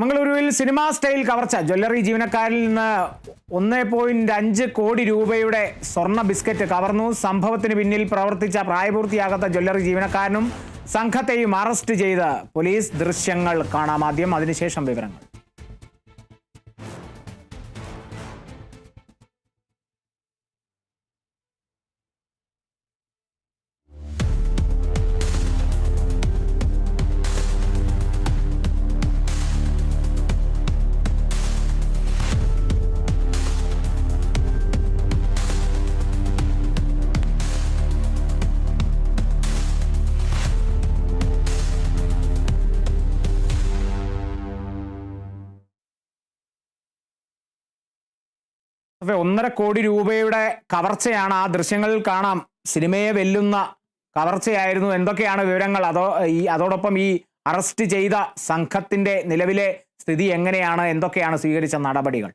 മംഗളൂരുവിൽ cinema style കവർച്ച. Jewellery ജീവനക്കാരിൽ നിന്ന് ഒന്ന് പോയിന്റ് അഞ്ച് കോടി രൂപയുടെ സ്വർണ ബിസ്ക്കറ്റ് കവർന്നു. സംഭവത്തിന് പിന്നിൽ പ്രവർത്തിച്ച പ്രായപൂർത്തിയാകാത്ത ജ്വല്ലറി ജീവനക്കാരനും സംഘത്തെയും അറസ്റ്റ് ചെയ്ത് പോലീസ് ദൃശ്യങ്ങൾ കാണാം. ആദ്യം അതിനുശേഷം വിവരങ്ങൾ. അപ്പൊ ഒന്നര കോടി രൂപയുടെ കവർച്ചയാണ് ആ ദൃശ്യങ്ങളിൽ കാണാം. സിനിമയെ വെല്ലുന്ന കവർച്ചയായിരുന്നു. എന്തൊക്കെയാണ് വിവരങ്ങൾ? അതോ ഈ അതോടൊപ്പം ഈ അറസ്റ്റ് ചെയ്ത സംഘത്തിന്റെ നിലവിലെ സ്ഥിതി എങ്ങനെയാണ്? എന്തൊക്കെയാണ് സ്വീകരിച്ച നടപടികൾ?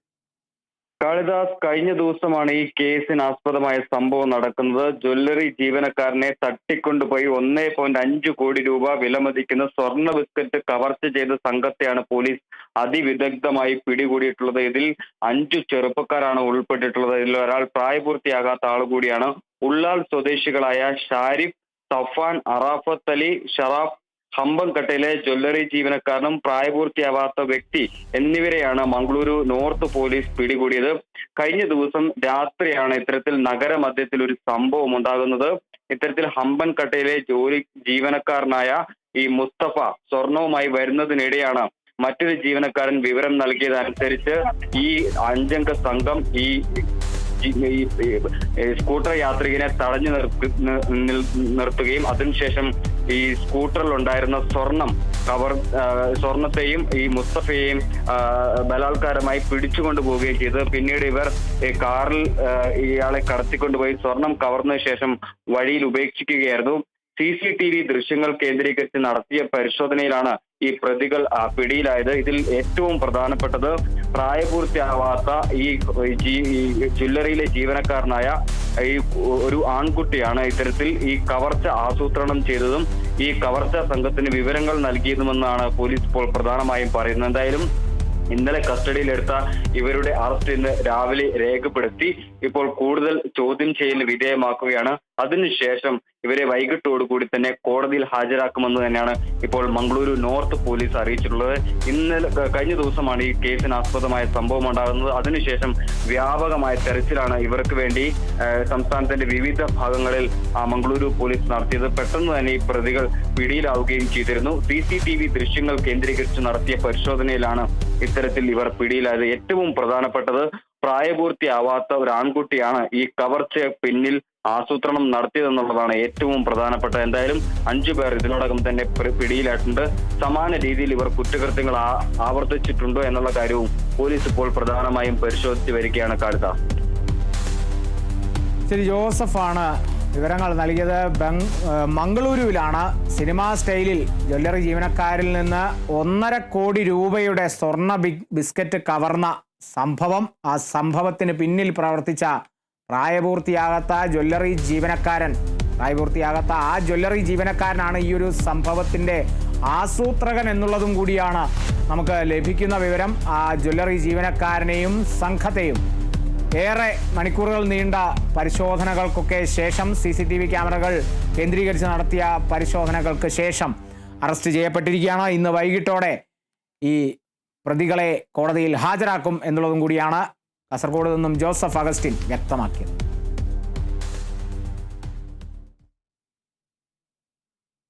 കാളിദാസ് കഴിഞ്ഞ ദിവസമാണ് ഈ കേസിന് ആസ്പദമായ സംഭവം നടക്കുന്നത്. ജ്വല്ലറി ജീവനക്കാരനെ തട്ടിക്കൊണ്ടുപോയി ഒന്നേ പോയിന്റ് അഞ്ച് കോടി രൂപ വിലമതിക്കുന്ന സ്വർണ ബിസ്ക്കറ്റ് കവർച്ച ചെയ്ത സംഘത്തെയാണ് പോലീസ് അതിവിദഗ്ധമായി പിടികൂടിയിട്ടുള്ളത്. ഇതിൽ അഞ്ചു ചെറുപ്പക്കാരാണ് ഉൾപ്പെട്ടിട്ടുള്ളത്. ഇതിൽ ഒരാൾ പ്രായപൂർത്തിയാകാത്ത ആൾ കൂടിയാണ്. ഉള്ളാൾ സ്വദേശികളായ ഷാരിഫ് സഫാൻ അറാഫത്ത് അലി ഷറാഫ് ഹമ്പംകട്ടയിലെ ജ്വല്ലറി ജീവനക്കാരനും പ്രായപൂർത്തിയാവാത്ത വ്യക്തി എന്നിവരെയാണ് മംഗളൂരു നോർത്ത് പോലീസ് പിടികൂടിയത്. കഴിഞ്ഞ ദിവസം രാത്രിയാണ് ഇത്തരത്തിൽ നഗരമധ്യത്തിൽ ഒരു സംഭവം ഉണ്ടാകുന്നത്. ഇത്തരത്തിൽ ഹമ്പൻകട്ടയിലെ ജോലി ജീവനക്കാരനായ ഈ മുസ്തഫ സ്വർണവുമായി വരുന്നതിനിടെയാണ് മറ്റൊരു ജീവനക്കാരൻ വിവരം നൽകിയതനുസരിച്ച് ഈ അഞ്ചംഗ സംഘം ഈ സ്കൂട്ടർ യാത്രികനെ തടഞ്ഞു നിർത്തുകയും അതിനുശേഷം ഈ സ്കൂട്ടറിൽ ഉണ്ടായിരുന്ന സ്വർണം കവർ സ്വർണത്തെയും ഈ മുസ്തഫയെയും ബലാത്കാരമായി പിടിച്ചുകൊണ്ട് പോവുകയും ചെയ്തു. പിന്നീട് ഇവർ കാറിൽ ഇയാളെ കടത്തിക്കൊണ്ടുപോയി സ്വർണം കവർന്ന ശേഷം വഴിയിൽ ഉപേക്ഷിക്കുകയായിരുന്നു. സി സി ടി വി ദൃശ്യങ്ങൾ കേന്ദ്രീകരിച്ച് നടത്തിയ പരിശോധനയിലാണ് ഈ പ്രതികൾ പിടിയിലായത്. ഇതിൽ ഏറ്റവും പ്രധാനപ്പെട്ടത് പ്രായപൂർത്തിയാവാത്ത ഈ ജ്വല്ലറിയിലെ ജീവനക്കാരനായ ഈ ഒരു ആൺകുട്ടിയാണ് ഇത്തരത്തിൽ ഈ കവർച്ച ആസൂത്രണം ചെയ്തതും ഈ കവർച്ച സംഘത്തിന് വിവരങ്ങൾ നൽകിയതുമെന്നാണ് പോലീസ് ഇപ്പോൾ പ്രധാനമായും പറയുന്നത്. എന്തായാലും ഇന്നലെ കസ്റ്റഡിയിലെടുത്ത ഇവരുടെ അറസ്റ്റ് ഇന്ന് രാവിലെ രേഖപ്പെടുത്തി ഇപ്പോൾ കൂടുതൽ ചോദ്യം ചെയ്യലിന് വിധേയമാക്കുകയാണ്. അതിനുശേഷം ഇവരെ വൈകിട്ടോടുകൂടി തന്നെ കോടതിയിൽ ഹാജരാക്കുമെന്ന് തന്നെയാണ് ഇപ്പോൾ മംഗളൂരു നോർത്ത് പോലീസ് അറിയിച്ചിട്ടുള്ളത്. ഇന്നലെ കഴിഞ്ഞ ദിവസമാണ് ഈ കേസിന് ആസ്പദമായ സംഭവം ഉണ്ടാകുന്നത്. അതിനുശേഷം വ്യാപകമായ തെരച്ചിലാണ് ഇവർക്ക് വേണ്ടി സംസ്ഥാനത്തിന്റെ വിവിധ ഭാഗങ്ങളിൽ മംഗളൂരു പോലീസ് നടത്തിയത്. പെട്ടെന്ന് തന്നെ ഈ പ്രതികൾ പിടിയിലാവുകയും ചെയ്തിരുന്നു. സി സി ടി വി ദൃശ്യങ്ങൾ കേന്ദ്രീകരിച്ച് നടത്തിയ പരിശോധനയിലാണ് ഇത്തരത്തിൽ ഇവർ പിടിയിലായത്. ഏറ്റവും പ്രധാനപ്പെട്ടത് പ്രായപൂർത്തിയാവാത്ത ഒരു ആൺകുട്ടിയാണ് ഈ കവർച്ച പിന്നിൽ ആസൂത്രണം നടത്തിയതെന്നുള്ളതാണ് ഏറ്റവും പ്രധാനപ്പെട്ട. എന്തായാലും അഞ്ചു പേർ ഇതിനോടകം തന്നെ പിടിയിലായിട്ടുണ്ട്. സമാന രീതിയിൽ ഇവർ കുറ്റകൃത്യങ്ങൾ ആവർത്തിച്ചിട്ടുണ്ടോ എന്നുള്ള കാര്യവും പോലീസ് ഇപ്പോൾ പ്രധാനമായും പരിശോധിച്ച് വരികയാണ് കാളിദാസ് ശരി ജോസഫാണ് വിവരങ്ങൾ നൽകിയത്. മംഗളൂരുവിലാണ് സിനിമാ സ്റ്റൈലിൽ ജ്വല്ലറി ജീവനക്കാരിൽ നിന്ന് ഒന്നര കോടി രൂപയുടെ സ്വർണ ബിസ്ക്കറ്റ് കവർന്ന സംഭവം ആ സംഭവത്തിന് പിന്നിൽ പ്രവർത്തിച്ച പ്രായപൂർത്തിയാകാത്ത ജ്വല്ലറി ജീവനക്കാരൻ. പ്രായപൂർത്തിയാകാത്ത ആ ജ്വല്ലറി ജീവനക്കാരനാണ് ഈ ഒരു സംഭവത്തിന്റെ ആസൂത്രകൻ എന്നുള്ളതും കൂടിയാണ് നമുക്ക് ലഭിക്കുന്ന വിവരം. ആ ജ്വല്ലറി ജീവനക്കാരനെയും സംഘത്തെയും ഏറെ മണിക്കൂറുകൾ നീണ്ട പരിശോധനകൾക്കൊക്കെ ശേഷം സി സി ടി വി ക്യാമറകൾ കേന്ദ്രീകരിച്ച് നടത്തിയ പരിശോധനകൾക്ക് ശേഷം അറസ്റ്റ് ചെയ്യപ്പെട്ടിരിക്കുകയാണ്. ഇന്ന് വൈകിട്ടോടെ ഈ പ്രതികളെ കോടതിയിൽ ഹാജരാക്കും എന്നുള്ളതും കൂടിയാണ്. കാസർഗോഡ് നിന്നും ജോസഫ് അഗസ്റ്റിൻ വ്യക്തമാക്കിയത്.